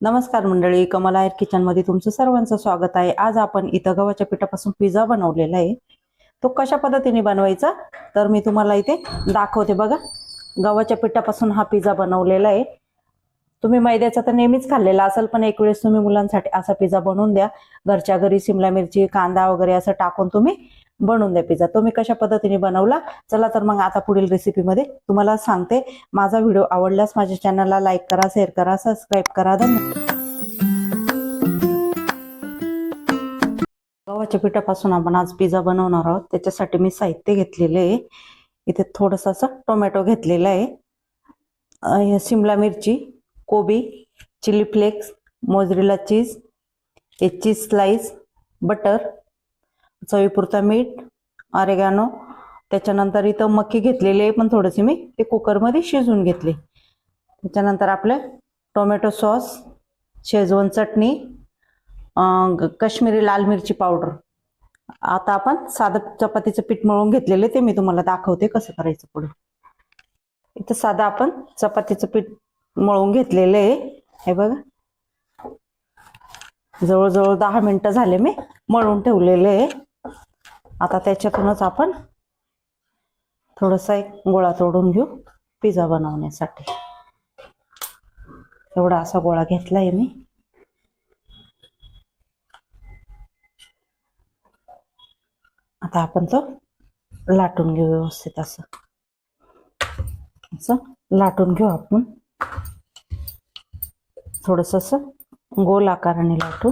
नमस्कार मंडळी कमला एअर किचनमध्ये तुमचं सर्वांचं स्वागत आहे. आज आपण इथं गव्हाच्या पिठापासून पिझ्झा बनवलेला आहे. तो कशा पद्धतीने बनवायचा? तर मी तुम्हाला इथे दाखवते बघा. गव्हाच्या पिठापासून हा पिझ्झा बनवलेला आहे. तुम्ही मैद्याचा तर नेहमीच खाल्लेला असेल पण एक वेळेस तुम्ही मुलांसाठी असा पिझ्झा बनवून द्या. घरच्या घरी शिमला मिरची कांदा वगैरे असं टाकून तुम्ही बनवून द्या पिझ्झा तो मी कशा पद्धतीने बनवला? चला तर मग आता पुढील रेसिपीमध्ये तुम्हाला सांगते. माझा व्हिडिओ आवडल्यास माझ्या चॅनलला लाईक करा शेअर करा सबस्क्राईब करा. धन्यवाद. गव्हाच्या पिठापासून आपण आज पिझ्झा बनवणार आहोत. त्याच्यासाठी मी साहित्य घेतलेले आहे. इथे थोडंसं असं टोमॅटो घेतलेला आहे. शिमला मिरची कोबी चिली फ्लेक्स मोजरीला चीज हे चीज स्लाईस बटर चवीपुरता मीठ अरेगानो त्याच्यानंतर इथं मक्की घेतलेली आहे पण थोडीशी मी ते कुकरमध्ये शिजवून घेतली. त्याच्यानंतर आपलं टोमॅटो सॉस शेजवान चटणी कश्मीरी लाल मिरची पावडर. आता आपण साधं चपातीचं पीठ मळून घेतलेले ते मी तुम्हाला दाखवते कसं करायचं पुढे. इथं साधं आपण चपातीचं पीठ मळून घेतलेलं आहे. हे बघा. जवळजवळ दहा मिनटं झाले मी मळून ठेवलेले आहे. आता त्याच्यातूनच आपण थोडासा एक गोळा तोडून घेऊ पिझ्झा बनवण्यासाठी. एवढा असा गोळा घेतलाय मी. आता आपण तो लाटून घेऊ व्यवस्थित असं. असं लाटून घेऊ आपण. थोडस असं गोल आकाराने लाटू.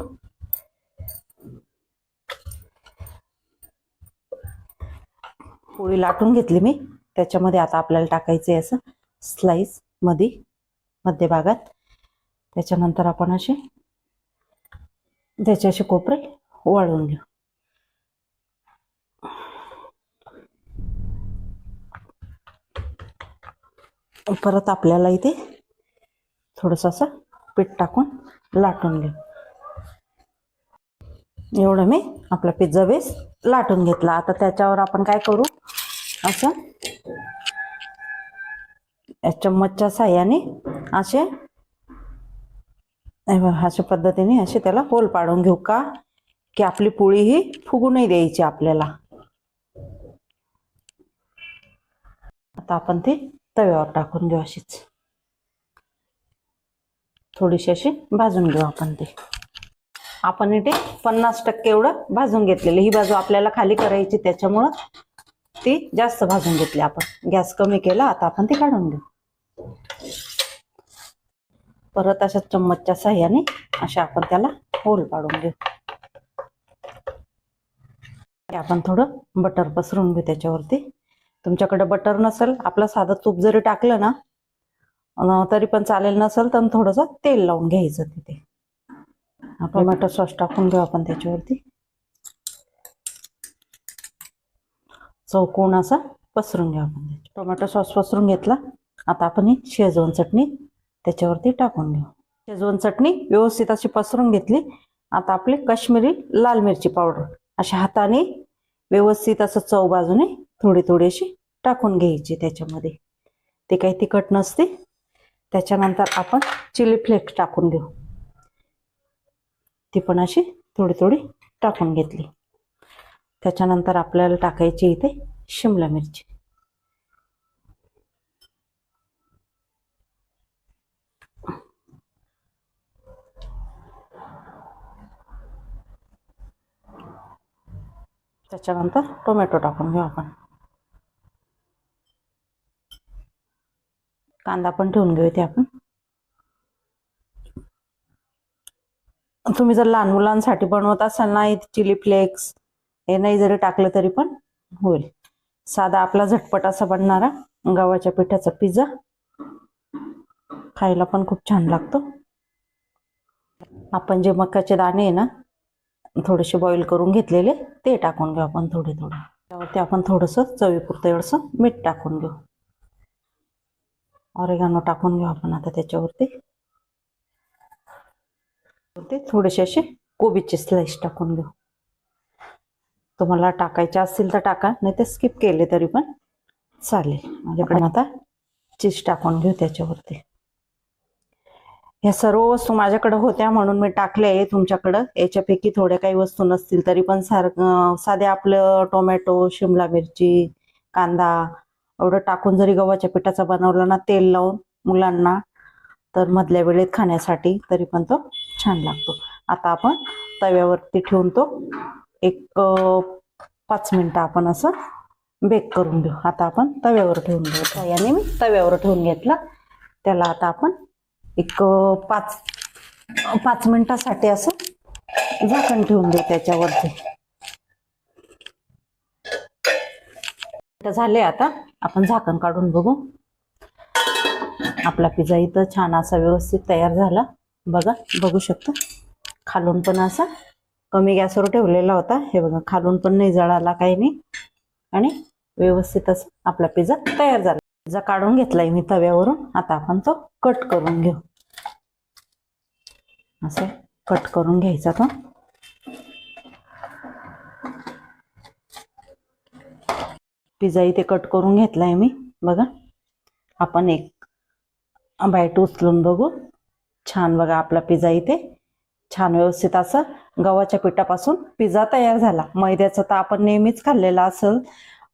पोळी लाटून घेतली मी. त्याच्यामध्ये आता आपल्याला टाकायचं आहे असं स्लाईसमध्ये मध्यभागात त्याच्यानंतर आपण असे त्याचे असे कोपरे वाळून घेऊ. परत आपल्याला इथे थोडस असं पीठ टाकून लाटून घेऊ. एवढं मी आपला पिझ्झा बेस लाटून घेतला. आता त्याच्यावर आपण काय करू? असं या चम्मचच्या साह्याने असे अशा पद्धतीने असे त्याला होल पाडून घेऊ का? की आपली पोळी ही फुगू नाही द्यायची आपल्याला. आता आपण ती तव्यावर टाकून घेऊ अशीच. थोडीशी अशी भाजून घेऊ आपण ती. आपण इथे पन्नास टक्के एवढं भाजून घेतलेलं. ही बाजू आपल्याला खाली करायची त्याच्यामुळं ती जास्त भाजून घेतली आपण. गॅस कमी केला आता आपण ती काढून घेऊ. परत अशा चम्मचच्या साह्याने अशा आपण त्याला होल पाडून घेऊ. ते आपण थोडं बटर पसरून घेऊ त्याच्यावरती. तुमच्याकडे बटर नसेल आपलं साधं तूप जरी टाकलं ना तरी पण चालेल नसेल तर थोडंसं तेल लावून घ्यायचं तिथे. हा टोमॅटो सॉस टाकून घेऊ आपण त्याच्यावरती. चौकोन असा पसरून घेऊ आपण. टोमॅटो सॉस पसरून घेतला. आता आपण ही शेजवान चटणी त्याच्यावरती टाकून घेऊ. शेजवान चटणी व्यवस्थित अशी पसरून घेतली. आता आपली काश्मीरी लाल मिरची पावडर अशा हाताने व्यवस्थित असं चव बाजूने थोडी थोडी अशी टाकून घ्यायची त्याच्यामध्ये. ते काही तिखट नसते. त्याच्यानंतर आपण चिली फ्लेक्स टाकून घेऊ ती पण अशी थोडी थोडी टाकून घेतली. त्याच्यानंतर आपल्याला टाकायची इथे शिमला मिरची. त्याच्यानंतर टोमॅटो टाकून घेऊ आपण. कांदा पण ठेवून घेऊ ते आपण. तुम्ही जर लहान मुलांसाठी बनवत असाल ना चिली फ्लेक्स हे नाही जरी टाकलं तरी पण होईल. साधा आपला झटपट असा बनणारा गव्हाच्या पिठाचा पिझ्झा. खायला पण खूप छान लागतो. आपण जे मकाचे दाणे आहे ना थोडेसे बॉईल करून घेतलेले ते टाकून घेऊ आपण थोडे थोडे त्यावरती आपण थोडंसं चवीपुरतं एवढंसं मीठ टाकून घेऊ. ऑरेगानो टाकून घेऊ आपण आता त्याच्यावरती. ते थोडेसे असे कोबीचे स्लाइस टाकून घेऊ. तुम्हाला टाकायचे असतील तर टाका नाही तर स्किप केले तरी पण चालेल. माझ्याकडे आता चीज टाकून घेऊ त्याच्यावरती. ह्या सर्व वस्तू माझ्याकडे होत्या म्हणून मी टाकल्या आहे. तुमच्याकडं याच्यापैकी थोड्या काही वस्तू नसतील तरी पण सार साध्या साधे आपलं टोमॅटो शिमला मिरची कांदा एवढं टाकून जरी गव्हाच्या पिठाचा बनवला ना तेल लावून मुलांना तर मधल्या वेळेत खाण्यासाठी तरी पण तो छान लागतो. आता आपण तव्यावरती ठेवून तो एक पाच मिनटं आपण असं बेक करून घेऊ. आता आपण तव्यावर ठेवून घेऊ. याने मी तव्यावर ठेवून घेतला. त्याला आता आपण एक पाच पाच मिनिटासाठी असं झाकण ठेवून देऊ त्याच्यावरती. झाले आता. आपण झाकण काढून बघू. आपला पिझ्झा इथं छान असा व्यवस्थित तयार झाला. बघा बघू शकता. खालून पण असा कमी गॅसवर ठेवलेला होता. हे बघा खालून पण नाही जळाला काही नाही. आणि व्यवस्थित असं आपला पिझ्झा तयार झाला. पिझ्झा काढून घेतलाय मी तव्यावरून. आता आपण तो कट करून घेऊ. असं कट करून घ्यायचा तो. पिझ्झा इथे कट करून घेतलाय मी. बघा आपण एक बाईट उचलून बघू. छान बघा आपला पिझ्झा इथे. छान व्यवस्थित असं गव्हाच्या पिठापासून पिझ्झा तयार झाला. मैद्याचा तर आपण नेहमीच खाल्लेला असेल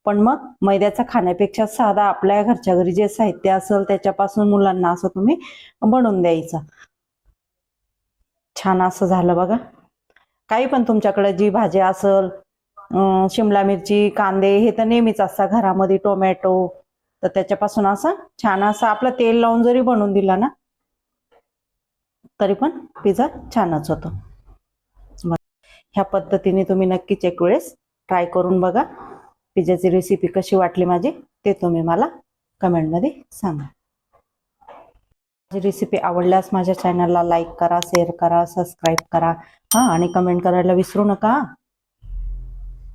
पण मग मैद्याचा खाण्यापेक्षा साधा आपल्या घरच्या घरी जे साहित्य असेल त्याच्यापासून मुलांना असं तुम्ही बनवून द्यायचं. छान असं झालं बघा. काही पण तुमच्याकडे जी भाजी असेल शिमला मिरची कांदे हे तर नेहमीच असतात घरामध्ये टोमॅटो तर त्याच्यापासून असं छान असं आपलं तेल लावून जरी बनवून दिला ना तरी पण पिझ्झा छानच होतो. ह्या पद्धतीने तुम्ही नक्कीच एक वेळेस ट्राय करून बघा. पिझ्झाची रेसिपी कशी वाटली माझी ते तुम्ही मला कमेंटमध्ये सांगा. माझी रेसिपी आवडल्यास माझ्या चॅनलला लाईक करा शेअर करा सबस्क्राईब करा. हां आणि कमेंट करायला विसरू नका.